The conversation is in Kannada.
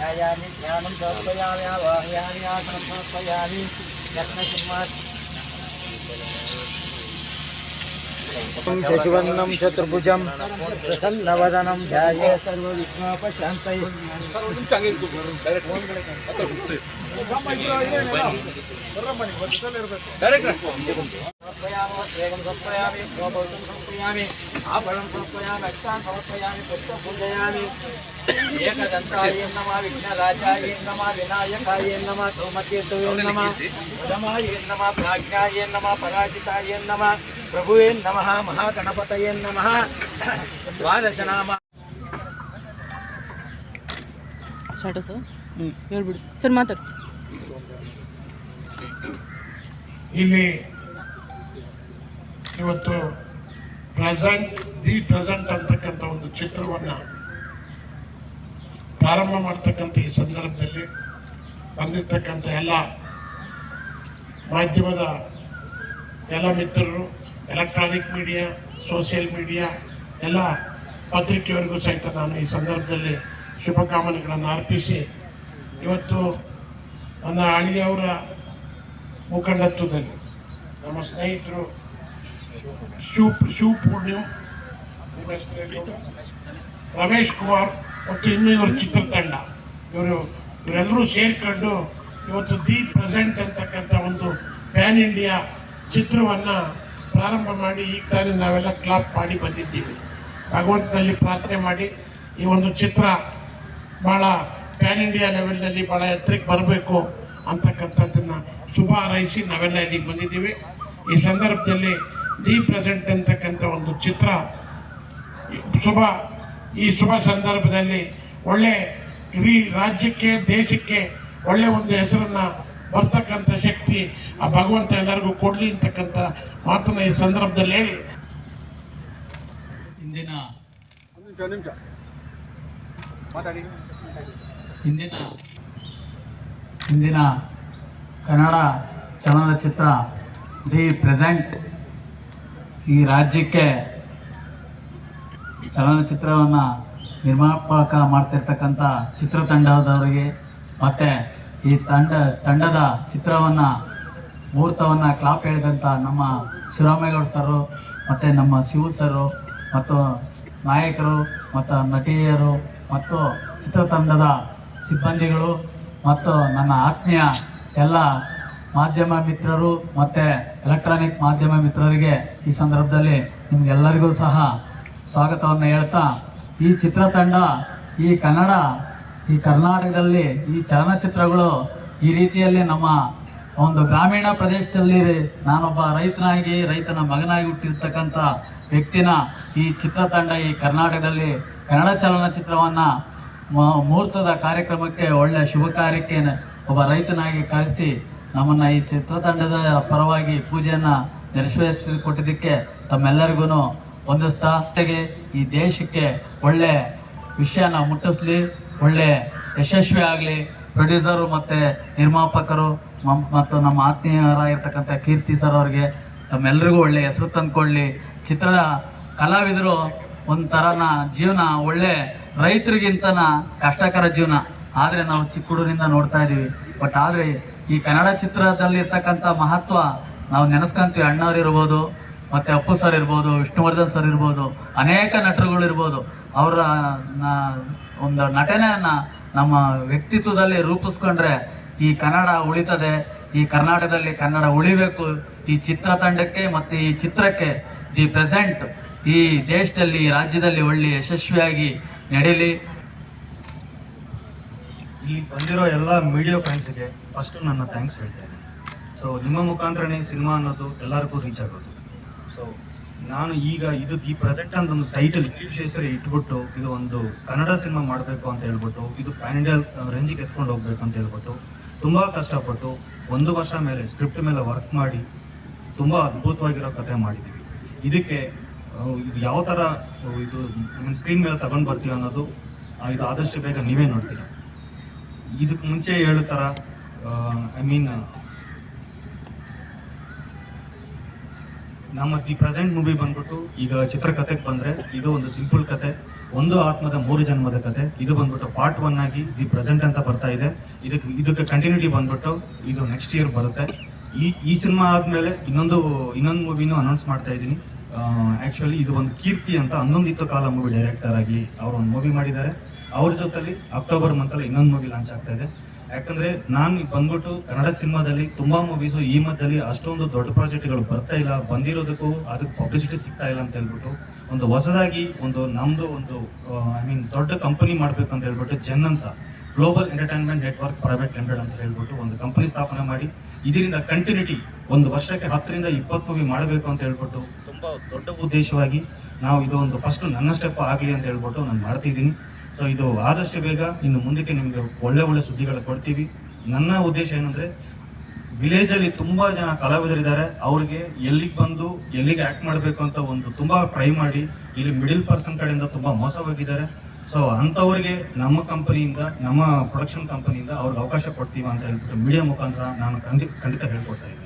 ध्यायामि ध्यानं समर्पयामि आवाहयामि आसनं समर्पयामि यत्नसिंहात् शशिवर्णं चतुर्भुजं प्रसन्नवदनं ध्याये सर्वविघ्नोपशान्तये ఆభరణం సమర్పయామి అక్షాన్ సమర్పయామి పుష్పం పూజయామి ఏకదంతాయ నమ విఘ్నరాజాయ నమ వినాయకాయ నమ సౌమకీర్తయ నమ రమాయ నమ ప్రాజ్ఞాయ నమ పరాజితాయ నమ ప్రభువే నమ మహాగణపతయ నమ ద్వాదశ నామ స్టార్ట్ సార్. ಹೇಳ್ಬಿಡಿ. ಸರ್, ಮಾತಾಡಿ. ಇಲ್ಲಿ ಇವತ್ತು ಪ್ರೆಸೆಂಟ್ ದಿ ಪ್ರೆಸೆಂಟ್ ಅಂತಕ್ಕಂಥ ಒಂದು ಚಿತ್ರವನ್ನ ಪ್ರಾರಂಭ ಮಾಡ್ತಕ್ಕಂಥ ಈ ಸಂದರ್ಭದಲ್ಲಿ ಬಂದಿರ್ತಕ್ಕಂಥ ಎಲ್ಲ ಮಾಧ್ಯಮದ ಎಲ್ಲ ಮಿತ್ರರು ಎಲೆಕ್ಟ್ರಾನಿಕ್ ಮೀಡಿಯಾ ಸೋಷಿಯಲ್ ಮೀಡಿಯಾ ಎಲ್ಲ ಪತ್ರಿಕೆಯವರಿಗೂ ಸಹಿತ ನಾನು ಈ ಸಂದರ್ಭದಲ್ಲಿ ಶುಭಕಾಮನೆಗಳನ್ನು ಅರ್ಪಿಸಿ ಇವತ್ತು ನನ್ನ ಅಳಿಯವರ ಮುಖಂಡತ್ವದಲ್ಲಿ ನಮ್ಮ ಸ್ನೇಹಿತರು ಶಿವ ಶಿವ ಪೂರ್ಣಿಮ್ ರಮೇಶ್ ಕುಮಾರ್ ಮತ್ತು ಇನ್ನು ಇವರ ಚಿತ್ರತಂಡ ಇವರು ಇವರೆಲ್ಲರೂ ಸೇರಿಕೊಂಡು ಇವತ್ತು ದಿ ಪ್ರೆಸೆಂಟ್ ಅಂತಕ್ಕಂಥ ಒಂದು ಪ್ಯಾನ್ ಇಂಡಿಯಾ ಚಿತ್ರವನ್ನು ಪ್ರಾರಂಭ ಮಾಡಿ ಈಗ ತಾನೇ ನಾವೆಲ್ಲ ಕ್ಲಾಪ್ ಮಾಡಿ ಬಂದಿದ್ದೀವಿ. ಭಗವಂತನಲ್ಲಿ ಪ್ರಾರ್ಥನೆ ಮಾಡಿ ಈ ಒಂದು ಚಿತ್ರ ಭಾಳ ಪ್ಯಾನ್ ಇಂಡಿಯಾ ಲೆವೆಲ್ನಲ್ಲಿ ಭಾಳ ಎತ್ತರಕ್ಕೆ ಬರಬೇಕು ಅಂತಕ್ಕಂಥದ್ದನ್ನು ಶುಭ ಹಾರೈಸಿ ನಾವೆಲ್ಲ ಇಲ್ಲಿಗೆ ಬಂದಿದ್ದೀವಿ. ಈ ಸಂದರ್ಭದಲ್ಲಿ ದಿ ಪ್ರೆಸೆಂಟ್ ಅಂತಕ್ಕಂಥ ಒಂದು ಚಿತ್ರ ಶುಭ ಈ ಶುಭ ಸಂದರ್ಭದಲ್ಲಿ ಒಳ್ಳೆ ಇಡೀ ರಾಜ್ಯಕ್ಕೆ ದೇಶಕ್ಕೆ ಒಳ್ಳೆ ಒಂದು ಹೆಸರನ್ನು ಬರ್ತಕ್ಕಂಥ ಶಕ್ತಿ ಆ ಭಗವಂತ ಎಲ್ಲರಿಗೂ ಕೊಡಲಿ ಅಂತಕ್ಕಂಥ ಮಾತನ್ನು ಈ ಸಂದರ್ಭದಲ್ಲಿ ಹೇಳಿ. ಇಂದಿನ ಇಂದಿನ ಇಂದಿನ ಕನ್ನಡ ಚಲನಚಿತ್ರ ದಿ ಪ್ರೆಸೆಂಟ್ ಈ ರಾಜ್ಯಕ್ಕೆ ಚಲನಚಿತ್ರವನ್ನು ನಿರ್ಮಾಪಕ ಮಾಡ್ತಿರ್ತಕ್ಕಂಥ ಚಿತ್ರತಂಡದವರಿಗೆ ಮತ್ತು ಈ ತಂಡ, ತಂಡದ ಚಿತ್ರವನ್ನು, ಮುಹೂರ್ತವನ್ನು ಕ್ಲಾಪ್ ಹೇಳಿದಂಥ ನಮ್ಮ ಶಿವರಾಮೇಗೌಡ ಸರು ಮತ್ತು ನಮ್ಮ ಶಿವು ಸರು ಮತ್ತು ನಾಯಕರು ಮತ್ತು ನಟಿಯರು ಮತ್ತು ಚಿತ್ರತಂಡದ ಸಿಬ್ಬಂದಿಗಳು ಮತ್ತು ನನ್ನ ಆತ್ಮೀಯ ಎಲ್ಲ ಮಾಧ್ಯಮ ಮಿತ್ರರು ಮತ್ತು ಎಲೆಕ್ಟ್ರಾನಿಕ್ ಮಾಧ್ಯಮ ಮಿತ್ರರಿಗೆ ಈ ಸಂದರ್ಭದಲ್ಲಿ ನಿಮಗೆಲ್ಲರಿಗೂ ಸಹ ಸ್ವಾಗತವನ್ನು ಹೇಳ್ತಾ, ಈ ಚಿತ್ರತಂಡ, ಈ ಕನ್ನಡ, ಈ ಕರ್ನಾಟಕದಲ್ಲಿ ಈ ಚಲನಚಿತ್ರಗಳು ಈ ರೀತಿಯಲ್ಲಿ ನಮ್ಮ ಒಂದು ಗ್ರಾಮೀಣ ಪ್ರದೇಶದಲ್ಲಿ ನಾನೊಬ್ಬ ರೈತನಾಗಿ, ರೈತನ ಮಗನಾಗಿ ಹುಟ್ಟಿರ್ತಕ್ಕಂಥ ವ್ಯಕ್ತಿನ ಈ ಚಿತ್ರತಂಡ ಈ ಕರ್ನಾಟಕದಲ್ಲಿ ಕನ್ನಡ ಚಲನಚಿತ್ರವನ್ನು ಮುಹೂರ್ತದ ಕಾರ್ಯಕ್ರಮಕ್ಕೆ ಒಳ್ಳೆಯ ಶುಭ ಕಾರ್ಯಕ್ಕೆ ಒಬ್ಬ ರೈತನಾಗಿ ಕರೆಸಿ ನಮ್ಮನ್ನು ಈ ಚಿತ್ರತಂಡದ ಪರವಾಗಿ ಪೂಜೆಯನ್ನು ನೆರವೇರಿಸಿ ಕೊಟ್ಟಿದ್ದಕ್ಕೆ ತಮ್ಮೆಲ್ಲರಿಗೂ ಹೊಂದಿಸ್ತಾ ಜೊತೆಗೆ ಈ ದೇಶಕ್ಕೆ ಒಳ್ಳೆ ವಿಷಯನ ಮುಟ್ಟಿಸ್ಲಿ, ಒಳ್ಳೆ ಯಶಸ್ವಿ ಆಗಲಿ. ಪ್ರೊಡ್ಯೂಸರು ಮತ್ತು ನಿರ್ಮಾಪಕರು ಮತ್ತು ನಮ್ಮ ಆತ್ಮೀಯರಾಗಿರ್ತಕ್ಕಂಥ ಕೀರ್ತಿ ಸರ್ ಅವ್ರಿಗೆ ತಮ್ಮೆಲ್ಲರಿಗೂ ಒಳ್ಳೆ ಹೆಸರು ತಂದುಕೊಳ್ಳಿ ಚಿತ್ರದ ಕಲಾವಿದರು ಒಂಥರನ ಜೀವನ ಒಳ್ಳೆ ರೈತರಿಗಿಂತನ ಕಷ್ಟಕರ ಜೀವನ. ಆದರೆ ನಾವು ಚಿಕ್ಕ ನೋಡ್ತಾ ಇದ್ದೀವಿ ಬಟ್ ಆದರೆ ಈ ಕನ್ನಡ ಚಿತ್ರದಲ್ಲಿ ಇರ್ತಕ್ಕಂಥ ಮಹತ್ವ ನಾವು ನೆನೆಸ್ಕೊಂತೀವಿ. ಅಣ್ಣವ್ರು ಇರ್ಬೋದು, ಮತ್ತು ಅಪ್ಪು ಸರ್ ಇರ್ಬೋದು, ವಿಷ್ಣುವರ್ಧನ್ ಸರ್ ಇರ್ಬೋದು, ಅನೇಕ ನಟರುಗಳು ಇರ್ಬೋದು. ಅವರ ಒಂದು ನಟನೆಯನ್ನು ನಮ್ಮ ವ್ಯಕ್ತಿತ್ವದಲ್ಲಿ ರೂಪಿಸ್ಕೊಂಡ್ರೆ ಈ ಕನ್ನಡ ಉಳಿತದೆ. ಈ ಕರ್ನಾಟಕದಲ್ಲಿ ಕನ್ನಡ ಉಳಿಬೇಕು. ಈ ಚಿತ್ರತಂಡಕ್ಕೆ ಮತ್ತು ಈ ಚಿತ್ರಕ್ಕೆ ದಿ ಪ್ರೆಸೆಂಟ್ ಈ ದೇಶದಲ್ಲಿ ರಾಜ್ಯದಲ್ಲಿ ಒಳ್ಳೆ ಯಶಸ್ವಿಯಾಗಿ ನಡೀಲಿ. ಇಲ್ಲಿ ಬಂದಿರೋ ಎಲ್ಲ ಮೀಡಿಯಾ ಫ್ರೆಂಡ್ಸ್ಗೆ ಫಸ್ಟ್ ನನ್ನ ಥ್ಯಾಂಕ್ಸ್ ಹೇಳ್ತೇನೆ ಸೊ ನಿಮ್ಮ ಮುಖಾಂತರನೇ ಸಿನಿಮಾ ಅನ್ನೋದು ಎಲ್ಲರಿಗೂ ರೀಚ್ ಆಗೋದು. ಸೊ ನಾನು ಈಗ ಇದು ಈ ಪ್ರೆಸೆಂಟ್ ಅಂತ ಒಂದು ಟೈಟಲ್ ಇಂಗ್ಲೀಷ್ ಹೆಸರು ಇಟ್ಬಿಟ್ಟು ಇದು ಒಂದು ಕನ್ನಡ ಸಿನಿಮಾ ಮಾಡಬೇಕು ಅಂತ ಹೇಳ್ಬಿಟ್ಟು, ಇದು ಪ್ಯಾನ್ ಇಂಡಿಯಾ ರೇಂಜಿಗೆ ಎತ್ಕೊಂಡು ಹೋಗ್ಬೇಕು ಅಂತ ಹೇಳ್ಬಿಟ್ಟು ತುಂಬ ಕಷ್ಟಪಟ್ಟು ಒಂದು ವರ್ಷ ಮೇಲೆ ಸ್ಕ್ರಿಪ್ಟ್ ಮೇಲೆ ವರ್ಕ್ ಮಾಡಿ ತುಂಬ ಅದ್ಭುತವಾಗಿರೋ ಕತೆ ಮಾಡಿದ್ದೀವಿ. ಇದಕ್ಕೆ ಇದು ಯಾವ ಥರ ಇದು ಸ್ಕ್ರೀನ್ ಮೇಲೆ ತಗೊಂಡು ಬರ್ತೀವಿ ಅನ್ನೋದು ಇದು ಆದಷ್ಟು ಬೇಗ ನೀವೇ ನೋಡ್ತೀರ? ಇದಕ್ಕೆ ಮುಂಚೆ ಹೇಳೋ ಥರ ಐ ಮೀನ್ ನಮ್ಮ ದಿ ಪ್ರೆಸೆಂಟ್ ಮೂವಿ ಬಂದ್ಬಿಟ್ಟು ಈಗ ಚಿತ್ರಕಥೆಗೆ ಬಂದರೆ ಇದು ಒಂದು ಸಿಂಪಲ್ ಕತೆ, ಒಂದು ಆತ್ಮದ ಮೂರು ಜನ್ಮದ ಕತೆ. ಇದು ಬಂದ್ಬಿಟ್ಟು ಪಾರ್ಟ್ ಒನ್ ಆಗಿ ದಿ ಪ್ರೆಸೆಂಟ್ ಅಂತ ಬರ್ತಾ ಇದೆ. ಇದಕ್ಕೆ ಇದಕ್ಕೆ ಕಂಟಿನ್ಯೂಟಿ ಬಂದ್ಬಿಟ್ಟು ಇದು ನೆಕ್ಸ್ಟ್ ಇಯರ್ ಬರುತ್ತೆ. ಈ ಈ ಸಿನಿಮಾ ಆದಮೇಲೆ ಇನ್ನೊಂದು ಇನ್ನೊಂದು ಮೂವಿನೂ ಅನೌನ್ಸ್ ಮಾಡ್ತಾ ಇದ್ದೀನಿ. ಆ್ಯಕ್ಚುಲಿ ಇದು ಒಂದು ಕೀರ್ತಿ ಅಂತ ಹನ್ನೊಂದಿತ್ತು ಕಾಲ ಮೂವಿ ಡೈರೆಕ್ಟರ್ ಆಗಿ ಅವರು ಒಂದು ಮೂವಿ ಮಾಡಿದ್ದಾರೆ. ಅವ್ರ ಜೊತೆಲಿ ಅಕ್ಟೋಬರ್ ಮಂತಲ್ಲಿ ಇನ್ನೊಂದು ಮೂವಿ ಲಾಂಚ್ ಆಗ್ತಾ ಇದೆ. ಯಾಕಂದರೆ ನಾನು ಬಂದ್ಬಿಟ್ಟು ಕನ್ನಡ ಸಿನಿಮಾದಲ್ಲಿ ತುಂಬ ಮೂವೀಸು ಈ ಮಧ್ಯದಲ್ಲಿ ಅಷ್ಟೊಂದು ದೊಡ್ಡ ಪ್ರಾಜೆಕ್ಟ್ಗಳು ಬರ್ತಾ ಇಲ್ಲ. ಬಂದಿರೋದಕ್ಕೂ ಅದಕ್ಕೆ ಪಬ್ಲಿಸಿಟಿ ಸಿಗ್ತಾ ಇಲ್ಲ ಅಂತ ಹೇಳ್ಬಿಟ್ಟು ಒಂದು ಹೊಸದಾಗಿ ಒಂದು ನಮ್ಮದು ಒಂದು ಐ ಮೀನ್ ದೊಡ್ಡ ಕಂಪನಿ ಮಾಡಬೇಕು ಅಂತ ಹೇಳ್ಬಿಟ್ಟು ಜನ್ ಅಂತ global entertainment network private limited ಅಂತ ಹೇಳ್ಬಿಟ್ಟು ಒಂದು ಕಂಪನಿ ಸ್ಥಾಪನೆ ಮಾಡಿ, ಇದರಿಂದ ಕಂಟಿನ್ಯೂಟಿ ಒಂದು ವರ್ಷಕ್ಕೆ ಹತ್ತರಿಂದ ಇಪ್ಪತ್ತು ಮೂವಿ ಮಾಡಬೇಕು ಅಂತ ಹೇಳ್ಬಿಟ್ಟು ದೊಡ್ಡ ಉದ್ದೇಶವಾಗಿ ನಾವು ಇದು ಒಂದು ಫಸ್ಟ್ ನನ್ನ ಸ್ಟೆಪ್ ಆಗಲಿ ಅಂತ ಹೇಳ್ಬಿಟ್ಟು ನಾನು ಮಾಡ್ತಿದ್ದೀನಿ. ಸೊ ಇದು ಆದಷ್ಟು ಬೇಗ ಇನ್ನು ಮುಂದಕ್ಕೆ ನಿಮಗೆ ಒಳ್ಳೆ ಒಳ್ಳೆ ಸುದ್ದಿಗಳು ಕೊಡ್ತೀವಿ. ನನ್ನ ಉದ್ದೇಶ ಏನಂದ್ರೆ ವಿಲೇಜ್ ಅಲ್ಲಿ ತುಂಬಾ ಜನ ಕಲಾವಿದರಿದ್ದಾರೆ. ಅವ್ರಿಗೆ ಎಲ್ಲಿಗೆ ಬಂದು, ಎಲ್ಲಿಗೆ ಆಕ್ಟ್ ಮಾಡಬೇಕು ಅಂತ ಒಂದು ತುಂಬಾ ಟ್ರೈ ಮಾಡಿ, ಇಲ್ಲಿ ಮಿಡಿಲ್ ಪರ್ಸನ್ ಕಡೆಯಿಂದ ತುಂಬಾ ಮೋಸ ಹೋಗಿದ್ದಾರೆ ಸೊ ಅಂಥವ್ರಿಗೆ ನಮ್ಮ ಕಂಪನಿಯಿಂದ ನಮ್ಮ ಪ್ರೊಡಕ್ಷನ್ ಕಂಪನಿಯಿಂದ ಅವ್ರಿಗೆ ಅವಕಾಶ ಕೊಡ್ತೀವಿ ಅಂತ ಹೇಳ್ಬಿಟ್ಟು ಮೀಡಿಯಾ ಮುಖಾಂತರ ನಾನು ಖಂಡಿತ ಖಂಡಿತ ಹೇಳ್ಕೊಡ್ತಾ ಇದ್ದೀನಿ.